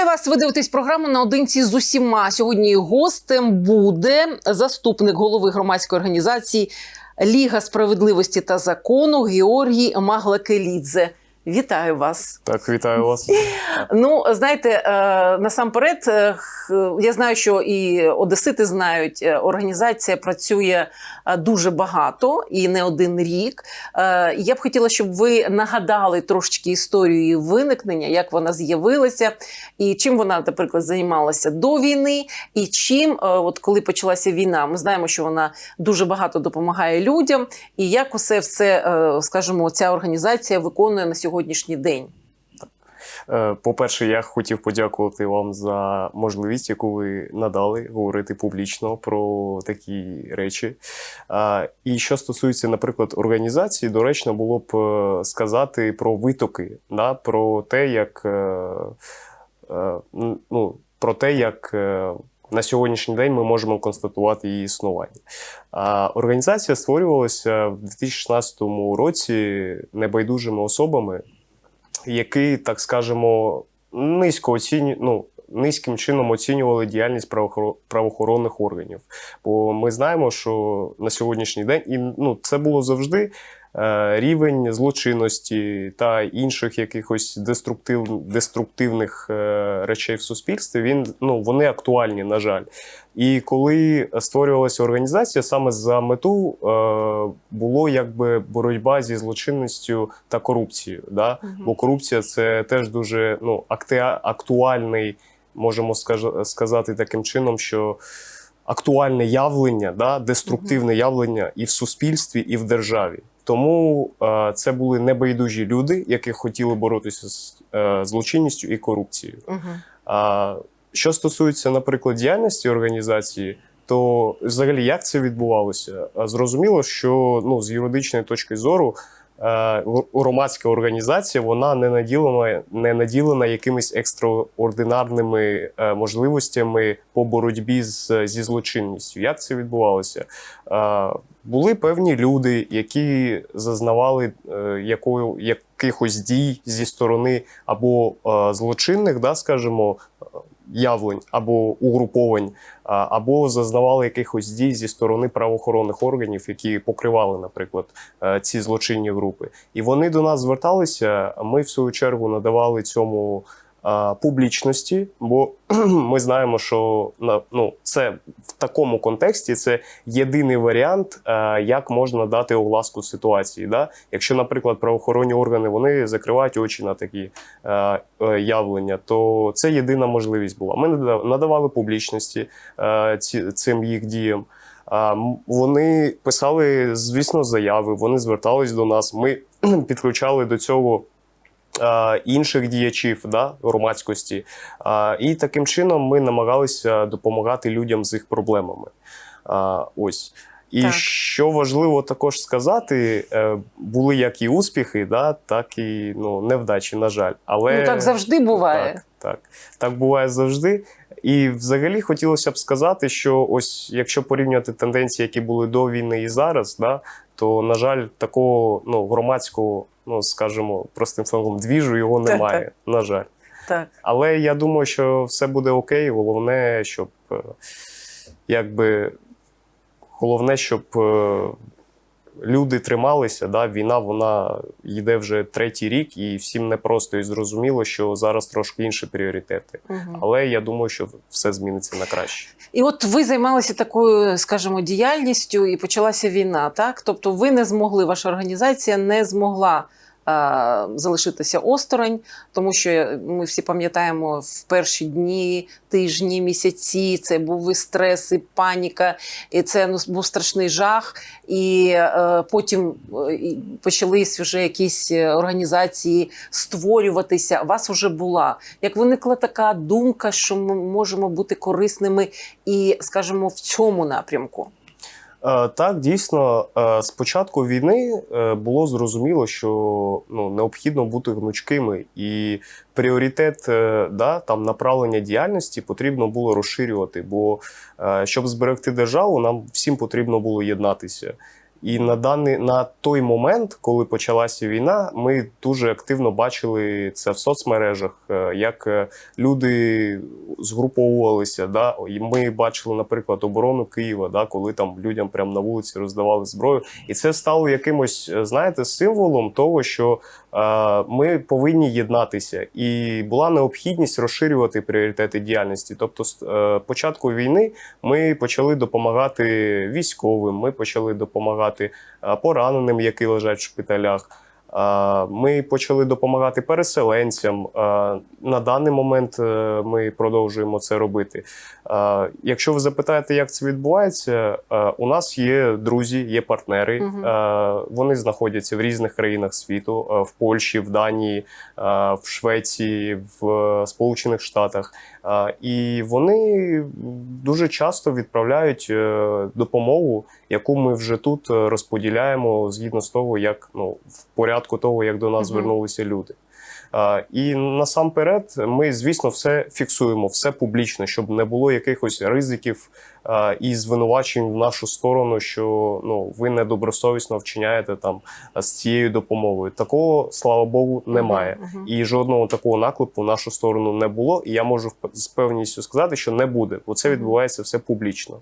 Вітаю вас. Ви дивитесь програму наодинці з усіма. Сьогодні гостем буде заступник голови громадської організації Ліга справедливості та закону Георгій Маглакелідзе. Вітаю вас. Так, вітаю вас. Ну, знаєте, е, насамперед, е, я знаю, що і одесити знають, е, організація працює дуже багато і не один рік. Я б хотіла, щоб ви нагадали трошечки історію її виникнення, як вона з'явилася, і чим вона, наприклад, займалася до війни, і чим, от коли почалася війна, ми знаємо, що вона дуже багато допомагає людям, і як усе все, скажімо, ця організація виконує на сьогоднішній день. Е, По-перше, я хотів подякувати вам за можливість, яку ви надали говорити публічно про такі речі. І що стосується, наприклад, організації, доречно було б е, сказати про витоки, да? про те, як е, е, ну, про те, як. На сьогоднішній день ми можемо констатувати її існування. А організація створювалася в 2016 році небайдужими особами, які, так скажемо, низько оціню... ну, низьким чином оцінювали діяльність правоохоро- правоохоронних органів. Бо ми знаємо, що на сьогоднішній день і ну, це було завжди. Е, Рівень злочинності та інших якихось деструктив, деструктивних е, речей в суспільстві, він ну вони актуальні, на жаль. І коли створювалася організація, саме за мету е, було якби боротьба зі злочинністю та корупцією. Да? Бо корупція це теж дуже ну, актуальний, можемо сказати таким чином, що актуальне явлення, да, деструктивне явлення і в суспільстві, і в державі. Тому е, це були небайдужі люди, які хотіли боротися з е, злочинністю і корупцією. Угу. А що стосується, наприклад, діяльності організації, то взагалі як це відбувалося? Зрозуміло, що ну, з юридичної точки зору е, громадська організація вона не наділена, не наділена якимись екстраординарними е, можливостями по боротьбі з, зі злочинністю. Як це відбувалося? Е, були певні люди, які зазнавали е, якою, якихось дій зі сторони або е, злочинних, да, скажімо, е, явлень або угруповань, а, або зазнавали якихось дій зі сторони правоохоронних органів, які покривали, наприклад, е, ці злочинні групи. І вони до нас зверталися. Ми в свою чергу надавали цьому. Публічності, бо ми знаємо, що на- ну, це в такому контексті це єдиний варіант, е, як можна дати огласку ситуації. Да? Якщо, наприклад, правоохоронні органи вони закривають очі на такі е, е, явлення, то це єдина можливість була. Ми нада- надавали публічності цим їх діям. Вони писали, звісно, заяви, вони звертались до нас. Ми підключали до цього. Е, Інших діячів да, громадськості, і таким чином ми намагалися допомагати людям з їх проблемами. Ось. І Так. що важливо також сказати, е, були як і успіхи, да, так і ну, невдачі, на жаль. Але Ну так завжди буває. так, так. Так буває завжди. І взагалі хотілося б сказати, що ось якщо порівнювати тенденції, які були до війни і зараз, да, то, на жаль, такого ну, громадського, ну скажімо, простим словом, двіжу його Так, немає. На жаль. Так. Але я думаю, що все буде окей. Головне, щоб е, якби головне, щоб е, люди трималися. Да? Війна вона йде вже третій рік, і всім непросто і зрозуміло, що зараз трошки інші пріоритети. Угу. Але я думаю, що все зміниться на краще. І от ви займалися такою, скажімо, діяльністю, і почалася війна, так? Тобто, ви не змогли, ваша організація не змогла. Е, Залишитися осторонь, тому що ми всі пам'ятаємо в перші дні, тижні, місяці. Це був і стрес, і паніка, і це ну, був страшний жах. І е, потім е, почались вже якісь е, організації створюватися. Вас вже була. Як виникла така думка, що ми можемо бути корисними і, скажімо, в цьому напрямку. Е, Так, дійсно, е, з початку війни е, було зрозуміло, що ну, необхідно бути гнучкими, і пріоритет да, там, направлення діяльності потрібно було розширювати. Бо щоб зберегти державу, нам всім потрібно було єднатися. І на даний на той момент, коли почалася війна, ми дуже активно бачили це в соцмережах, е, як е, люди згруповувалися. Да? І ми бачили, наприклад, оборону Києва, да? коли там людям прямо на вулиці роздавали зброю. І це стало якимось, е, знаєте, символом того, що е, ми повинні єднатися, і була необхідність розширювати пріоритети діяльності. Тобто, е, початку війни ми почали допомагати військовим, ми почали допомагати е, пораненим, які лежать в шпиталях. Ми почали допомагати переселенцям. На даний момент е, ми продовжуємо це робити. Е, Якщо ви запитаєте, як це відбувається, е, у нас є друзі, є партнери. Е, Вони знаходяться в різних країнах світу: в Польщі, в Данії, в Швеції, в Сполучених Штатах. І вони дуже часто відправляють допомогу, яку ми вже тут розподіляємо згідно з того, як ну в порядку того, як до нас Мгм. звернулися люди. І насамперед, ми, звісно, все фіксуємо, все публічно, щоб не було якихось ризиків і звинувачень в нашу сторону, що ну ви недобросовісно вчиняєте там з цією допомогою. Такого, слава Богу, немає. Мгм, мгм. І жодного такого наклепу в нашу сторону не було. І я можу з певністю сказати, що не буде, бо це відбувається все публічно.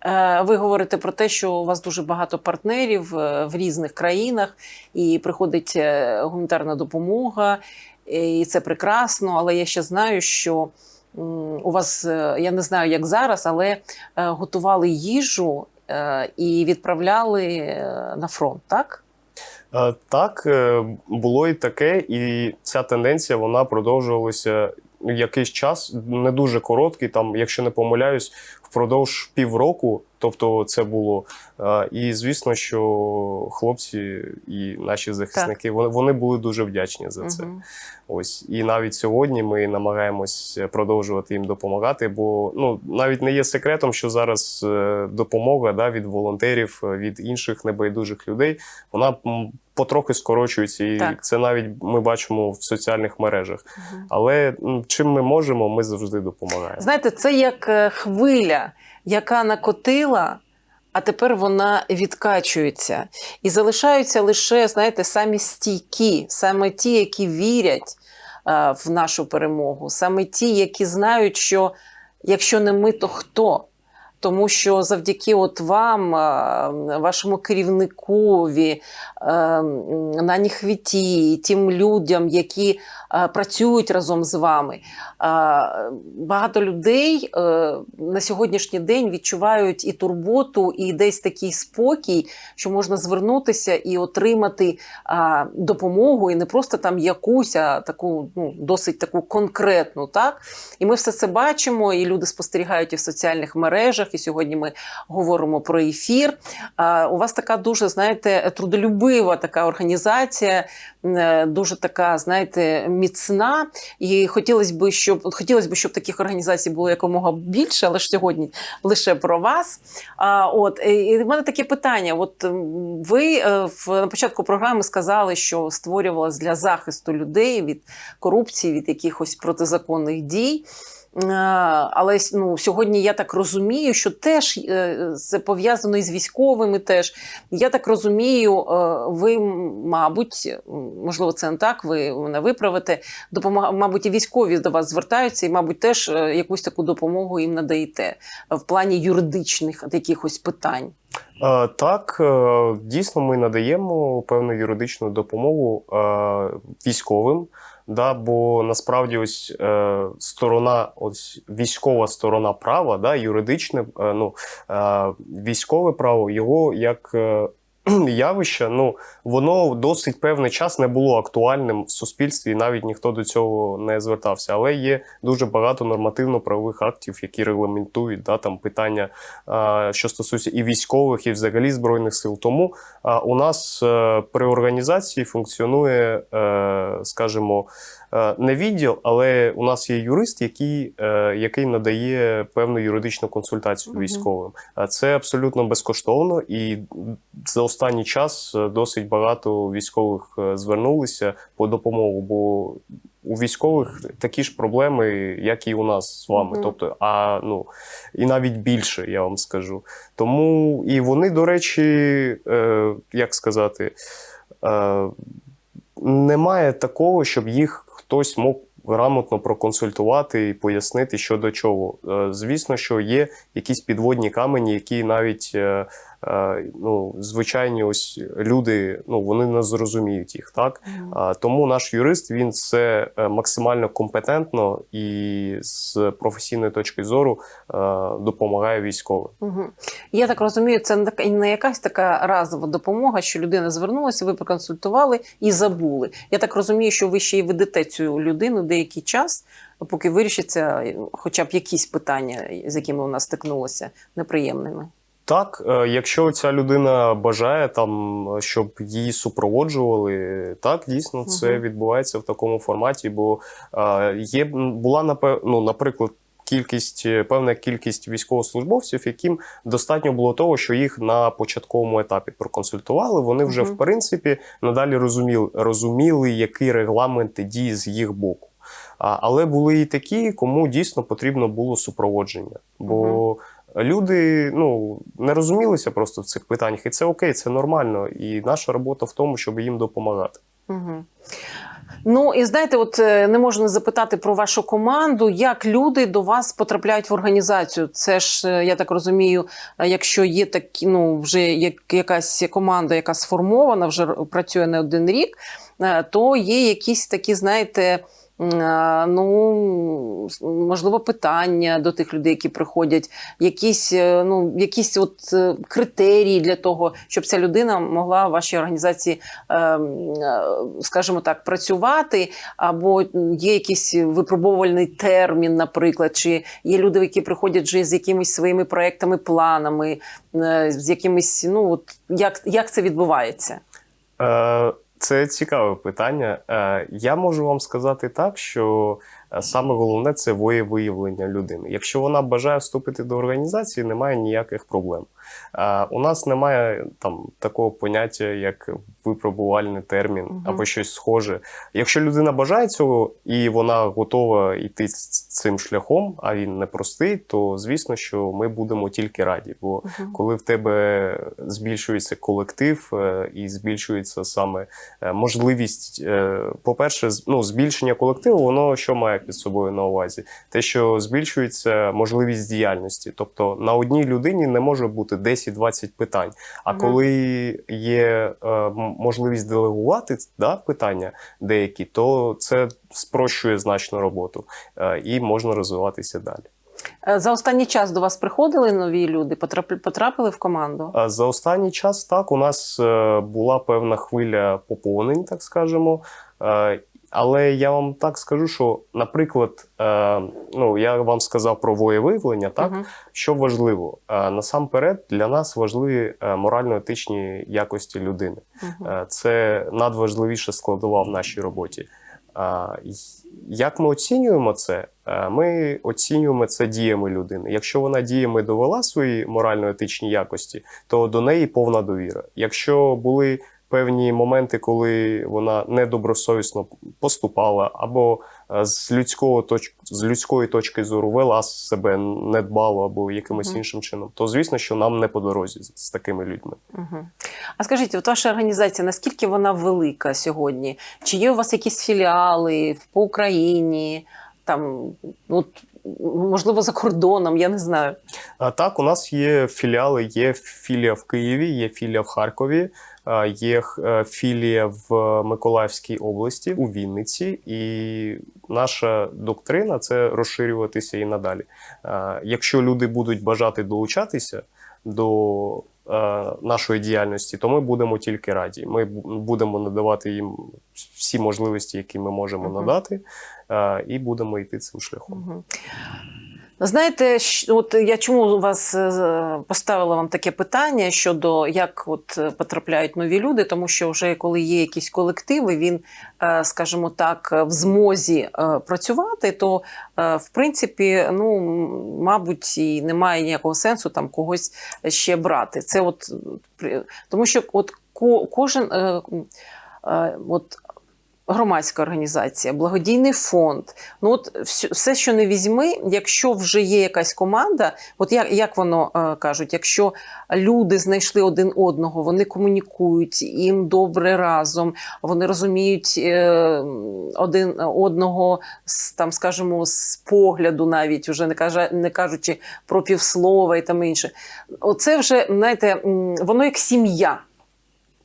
Е, Ви говорите про те, що у вас дуже багато партнерів е, в різних країнах, і приходить е, гуманітарна допомога, і це прекрасно. Але я ще знаю, що у вас я не знаю, як зараз, але готували їжу і відправляли на фронт, так? Так, було і таке, і ця тенденція вона продовжувалася якийсь час, не дуже короткий, там, якщо не помиляюсь, впродовж півроку. Тобто це було. Е, І звісно, що хлопці і наші захисники вони, вони були дуже вдячні за це. Мгм. Ось і навіть сьогодні ми намагаємось продовжувати їм допомагати. Бо ну навіть не є секретом, що зараз е, допомога да, від волонтерів, е, від інших небайдужих людей, вона потрохи скорочується, і Так. це навіть ми бачимо в соціальних мережах. Мгм. Але чим ми можемо, ми завжди допомагаємо. Знаєте, це як е, хвиля, яка накотила, а тепер вона відкачується. І залишаються лише, знаєте, самі стійкі, саме ті, які вірять е, в нашу перемогу, саме ті, які знають, що якщо не ми, то хто? Тому що завдяки от вам, е, вашому керівникові, е, м, Нані Хвіті, тим людям, які е, працюють разом з вами, е, багато людей е, на сьогоднішній день відчувають і турботу, і десь такий спокій, що можна звернутися і отримати допомогу, і не просто там якусь, а таку ну, досить таку конкретну. Так? І ми все це бачимо, і люди спостерігають і в соціальних мережах. І сьогодні ми говоримо про ефір. У вас така дуже, знаєте, трудолюбива така організація, е, дуже така, знаєте, міцна. І хотілося б, щоб хотілося б, щоб таких організацій було якомога більше, але ж сьогодні лише про вас. А, от і- в мене таке питання: от ви е, в на початку програми сказали, що створювалось для захисту людей від корупції, від якихось протизаконних дій. Е, Але ну, сьогодні я так розумію, що теж е, це пов'язано із військовими. Теж я так розумію, е, ви, мабуть, можливо, це не так. Ви мене виправите. Допомога, мабуть, і військові до вас звертаються, і, мабуть, теж якусь таку допомогу їм надаєте в плані юридичних якихось питань. Так, дійсно, ми надаємо певну юридичну допомогу військовим. Да, бо насправді ось е, сторона, ось військова сторона права, да, юридичне, е, ну, е, військове право, його як явище, ну, воно досить певний час не було актуальним в суспільстві, і навіть ніхто до цього не звертався. Але є дуже багато нормативно-правових актів, які регламентують да, там, питання, е, що стосується і військових, і взагалі збройних сил. Тому е, у нас е, при організації функціонує, е, скажімо, не відділ, але у нас є юрист, який, е, який надає певну юридичну консультацію військовим. А це абсолютно безкоштовно, і за останній час е, досить багато військових е, звернулися по допомогу, бо у військових такі ж проблеми, як і у нас з вами. Мгм. Тобто, а ну і навіть більше, я вам скажу. Тому і вони, до речі, е, як сказати, е, немає такого, щоб їх хтось мог грамотно проконсультувати і пояснити, що до чого. Е, Звісно, що є якісь підводні камені, які навіть е, ну, звичайні ось люди ну, вони не зрозуміють їх. Так? Тому наш юрист він це е, максимально компетентно і з професійної точки зору е, допомагає військовим. Угу. Я так розумію, це не якась така разова допомога, що людина звернулася, ви проконсультували і забули. Я так розумію, що ви ще й ведете цю людину деякий час, поки вирішаться хоча б якісь питання, з якими вона стикнулася неприємними. Так, е, якщо ця людина бажає там, щоб її супроводжували, так дійсно це Мгм. відбувається в такому форматі, бо е, є була ну, наприклад. Кількість е, певна кількість військовослужбовців, яким достатньо було того, що їх на початковому етапі проконсультували. Вони вже Мгм. в принципі надалі розуміли, розуміли, які регламенти дії з їх боку. А, але були і такі, кому дійсно потрібно було супроводження. Бо люди ну, не розумілися просто в цих питаннях, і це окей, це нормально. І наша робота в тому, щоб їм допомагати. Угу. Ну і знаєте, от е, не можу не запитати про вашу команду. Як люди до вас потрапляють в організацію? Це ж е, я так розумію, е, якщо є такі, ну вже як якась команда, яка сформована, вже працює не один рік, то є якісь такі, знаєте. Е, Ну, можливо, питання до тих людей, які приходять, якісь, е, ну, якісь от е, критерії для того, щоб ця людина могла в вашій організації скажімо так, працювати, або є якийсь випробовувальний термін, наприклад, чи є люди, які приходять вже з якимись своїми проектами, планами, з якимись, ну от як, як це відбувається? Е, Це цікаве питання. Е, Я можу вам сказати так, що е, саме головне це воєвиявлення людини. Якщо вона бажає вступити до організації, немає ніяких проблем. Е, У нас немає там такого поняття, як випробувальний термін Мгм. або щось схоже. Якщо людина бажає цього і вона готова йти цим шляхом, а він непростий, то звісно, що ми будемо тільки раді. Бо коли в тебе збільшується колектив е, і збільшується саме е, можливість, е, по-перше, ну, збільшення колективу, воно що має під собою на увазі? Те, що збільшується можливість діяльності. Тобто на одній людині не може бути 10-20 питань. А Мгм. коли є можливість делегувати да, питання деякі, то це спрощує значно роботу е, і можна розвиватися далі. Е, За останній час до вас приходили нові люди, потрапили в команду? За останній час так у нас е, була певна хвиля поповнень, так скажемо. Е, Але я вам так скажу, що, наприклад, е, ну я вам сказав про воєвиявлення, так Мгм. що важливо, Е, насамперед для нас важливі е, морально-етичні якості людини. Мгм. Е, Це надважливіша складова в нашій роботі. А, Як ми оцінюємо це? Е, Ми оцінюємо це діями людини. Якщо вона діями довела свої морально-етичні якості, то до неї повна довіра. Якщо були певні моменти, коли вона недобросовісно поступала, або е, з людського точ... з людської точки зору вела себе недбало або якимось Мгм. іншим чином, то звісно, що нам не по дорозі з- з такими людьми. Мгм. А скажіть, от ваша організація, наскільки вона велика сьогодні? Чи є у вас якісь філіали по Україні? Там, от, можливо, за кордоном, я не знаю. А так, у нас є філіали. Є філія в Києві, є філія в Харкові, є е, філія в Миколаївській області, у Вінниці. І наша доктрина це розширюватися і надалі. Якщо люди будуть бажати долучатися до е, нашої діяльності, то ми будемо тільки раді. Ми будемо надавати їм всі можливості, які ми можемо надати, і будемо йти цим шляхом. Знаєте, от я чому вас е, поставила вам таке питання щодо як от е, потрапляють нові люди, тому що вже коли є якісь колективи, він, е, скажімо так, в змозі працювати, то в принципі, ну мабуть, і немає ніякого сенсу там когось ще брати. Це от тому, що от ко- кожен от громадська організація, благодійний фонд. Ну от все, що не візьми, якщо вже є якась команда, от як, як воно е, кажуть, якщо люди знайшли один одного, вони комунікують, їм добре разом, вони розуміють е, один одного з там, скажімо, з погляду, навіть уже не каже, не кажучи про півслова і там інше. Оце вже знаєте, воно як сім'я.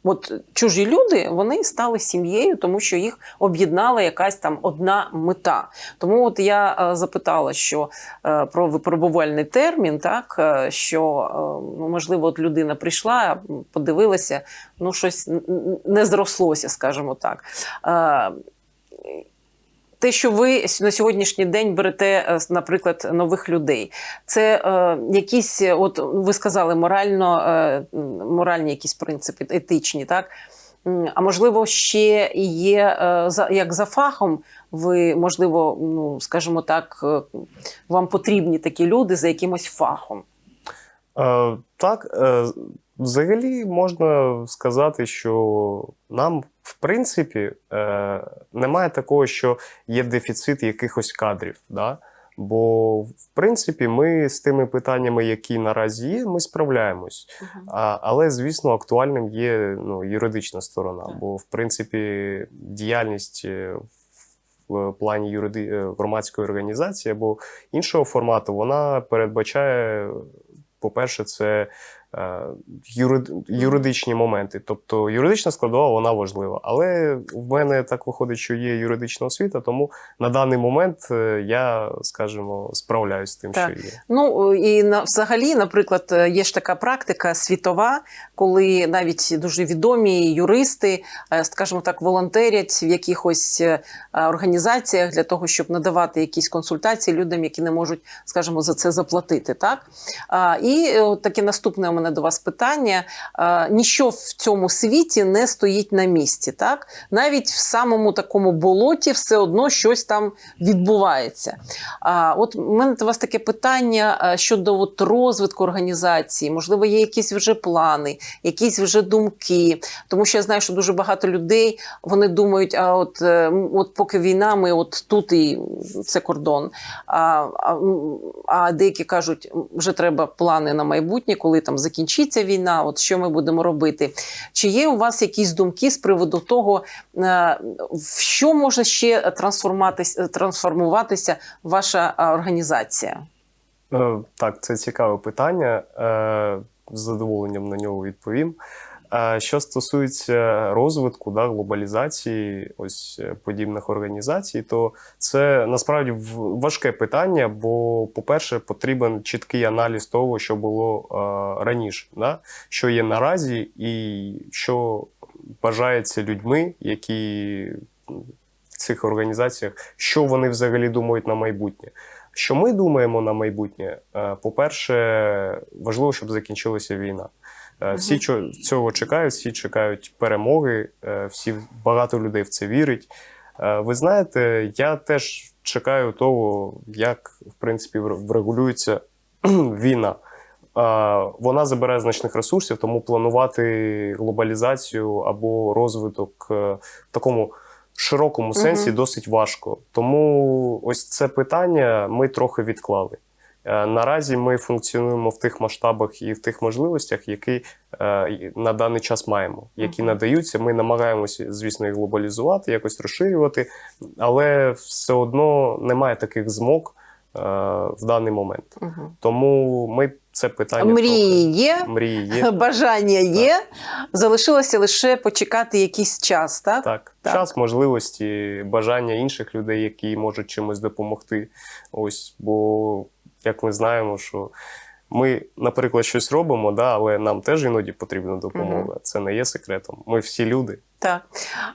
От чужі люди вони стали сім'єю, тому що їх об'єднала якась там одна мета. Тому от я е, запитала, що е, про випробувальний термін, так е, що ну, можливо, от людина прийшла, подивилася, ну щось не зрослося, скажімо так. Те, що ви на сьогоднішній день берете, е, наприклад, нових людей, це е, якісь, е, от ви сказали, морально, е, моральні якісь принципи, етичні, так? А можливо, ще є е, за як за фахом, ви можливо, ну скажімо так, е, вам потрібні такі люди за якимось фахом. Е, так, е, взагалі можна сказати, що нам, в принципі, е, немає такого, що є дефіцит якихось кадрів. Да? Бо, в принципі, ми з тими питаннями, які наразі є, ми справляємось. А, але, звісно, актуальним є ну, юридична сторона. Так. Бо, в принципі, діяльність е, в плані юриди... е, громадської організації або іншого формату, вона передбачає, по-перше, це юрид... юридичні моменти. Тобто юридична складова вона важлива. Але в мене так виходить, що є юридична освіта, тому на даний момент е, я, скажімо, справляюсь з тим, Так. що є. Ну і на взагалі, наприклад, е, є ж така практика світова, коли навіть дуже відомі юристи, е, скажімо так, волонтерять в якихось е, організаціях для того, щоб надавати якісь консультації людям, які не можуть, скажімо, за це заплатити. Так і е, таке наступне у мене до вас питання: А, ніщо в цьому світі не стоїть на місці, так навіть в самому такому болоті все одно щось там відбувається. От у мене до вас таке питання щодо от розвитку організації. Можливо, є якісь вже плани, якісь вже думки. Тому що я знаю, що дуже багато людей вони думають, а от, е, от поки війна, ми от тут і це кордон. А, а, а деякі кажуть, вже треба плани на майбутнє, коли там закінчиться війна, от що ми будемо робити. Чи є у вас якісь думки з приводу того, е, в що може ще трансформуватися ваша організація? Е, Так, це цікаве питання. Е, З задоволенням на нього відповім. Що стосується розвитку да, глобалізації ось е, подібних організацій, то це насправді важке питання, бо, по-перше, потрібен чіткий аналіз того, що було раніше, да? що є наразі, і що бажається людьми, які в цих організаціях, що вони взагалі думають на майбутнє. Що ми думаємо на майбутнє? Е, По-перше, важливо, щоб закінчилася війна. Е, Всі цього чекають, всі чекають перемоги, е, всі багато людей в це вірить. Е, Ви знаєте, я теж чекаю того, як в принципі вр- врегулюється війна. Вона забирає значних ресурсів, тому планувати глобалізацію або розвиток в такому широкому сенсі досить важко. Тому ось це питання ми трохи відклали. Е, Наразі ми функціонуємо в тих масштабах і в тих можливостях, які е, на даний час маємо, які надаються. Ми намагаємося, звісно, їх глобалізувати, якось розширювати, але все одно немає таких змог е, в даний момент. Угу. Тому ми це питання Мрії є, мрії є. бажання є. Залишилося лише почекати якийсь час, так? Так, Так. час, можливості, бажання інших людей, які можуть чимось допомогти. Ось, бо як ми знаємо, що ми, наприклад, щось робимо, да, але нам теж іноді потрібна допомога. Це не є секретом. Ми всі люди. Так.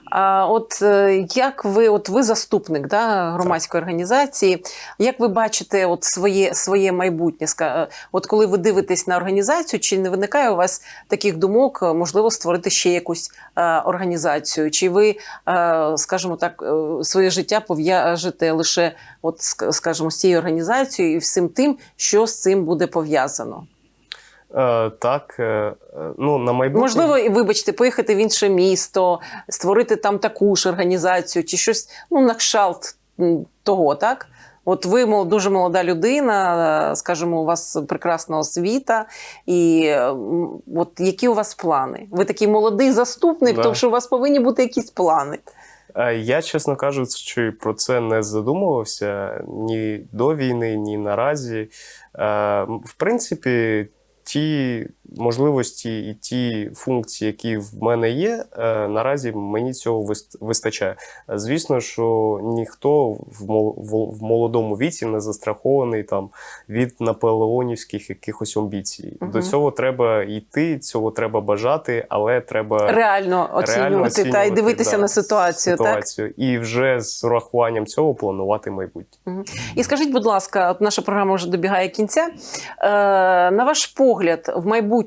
А от е, як ви, от ви заступник да, громадської організації, як ви бачите от своє, своє майбутнє? Е, От коли ви дивитесь на організацію, чи не виникає у вас таких думок, е, можливо, створити ще якусь е, організацію? Чи ви, е, скажімо так, своє життя пов'яжете лише, от, ск- скажімо, з цією організацією і всім тим, що з цим буде пов'язано? Е, так, е, е, ну на майбутнє. Можливо, і вибачте, поїхати в інше місто, створити там таку ж організацію, чи щось ну, на кшталт м, того, так? От ви мол, дуже молода людина, скажімо, у вас прекрасна освіта. І от які у вас плани? Ви такий молодий заступник, Да. тому що у вас повинні бути якісь плани. Я, чесно кажучи, про це не задумувався ні до війни, ні наразі. В принципі, ті можливості і ті функції, які в мене є, е, наразі мені цього вист- вистачає. Звісно, що ніхто в мол- в- в молодому віці не застрахований там від наполеонівських якихось амбіцій. Мгм. До цього треба йти, цього треба бажати, але треба Реально оцінювати, та й дивитися да, на ситуацію, так? І вже з урахуванням цього планувати майбутнє. І скажіть, будь ласка, от наша програма вже добігає кінця. Е, на ваш погляд, в майбутньому,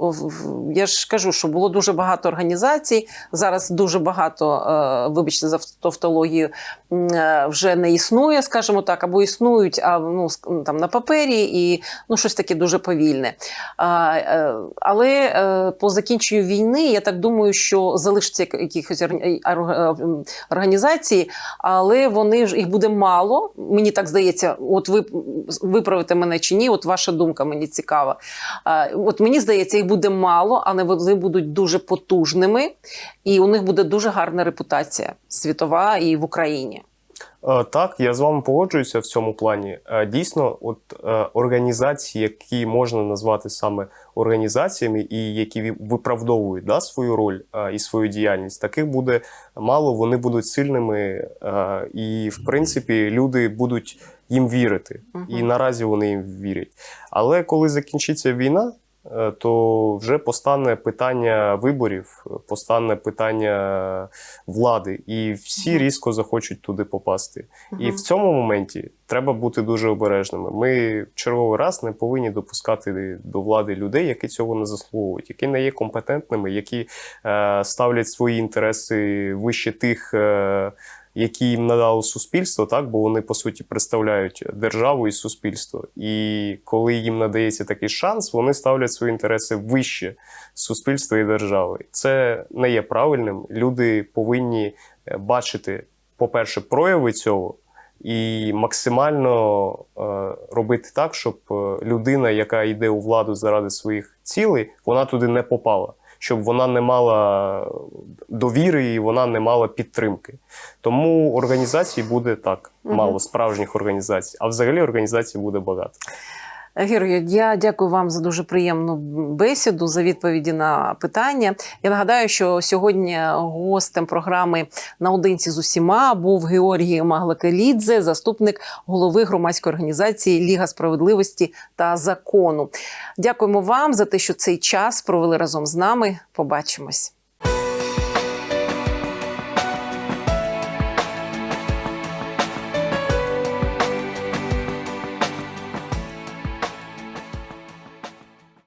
в- я ж кажу, що було дуже багато організацій. Зараз дуже багато, е, вибачте за тавтологію, е, вже не існує, скажімо так, або існують, а ну там на папері, і ну щось таке дуже повільне. Е, але по закінченню війни, я так думаю, що залишиться якихось орг- орг- організації, але вони ж їх буде мало. Мені так здається, от ви виправите мене чи ні, от ваша думка мені цікава. От мені здається, їх буде мало, але вони будуть дуже потужними, і у них буде дуже гарна репутація світова і в Україні. Е, Так, я з вами погоджуюся в цьому плані. Е, Дійсно, от е, організації, які можна назвати саме організаціями, і які виправдовують да, свою роль і свою діяльність, таких буде мало. Вони будуть сильними, і в принципі люди будуть їм вірити. І наразі вони їм вірять. Але коли закінчиться війна, то вже постане питання виборів, постане питання влади, і всі різко захочуть туди попасти. І в цьому моменті треба бути дуже обережними. Ми в черговий раз не повинні допускати до влади людей, які цього не заслуговують, які не є компетентними, які е, ставлять свої інтереси вище тих. Е, які їм надало суспільство, так бо вони по суті представляють державу і суспільство. І коли їм надається такий шанс, вони ставлять свої інтереси вище суспільства і держави. Це не є правильним. Люди повинні е, бачити, по-перше, прояви цього. І максимально е, робити так, щоб е, людина, яка йде у владу заради своїх цілей, вона туди не попала, щоб вона не мала довіри і вона не мала підтримки. Тому організацій буде так мало справжніх організацій, а взагалі організацій буде багато. Георгію, я дякую вам за дуже приємну бесіду, за відповіді на питання. Я нагадаю, що сьогодні гостем програми наодинці з усіма був Георгій Маглакелідзе, заступник голови громадської організації Ліга справедливості та закону. Дякуємо вам за те, що цей час провели разом з нами. Побачимось.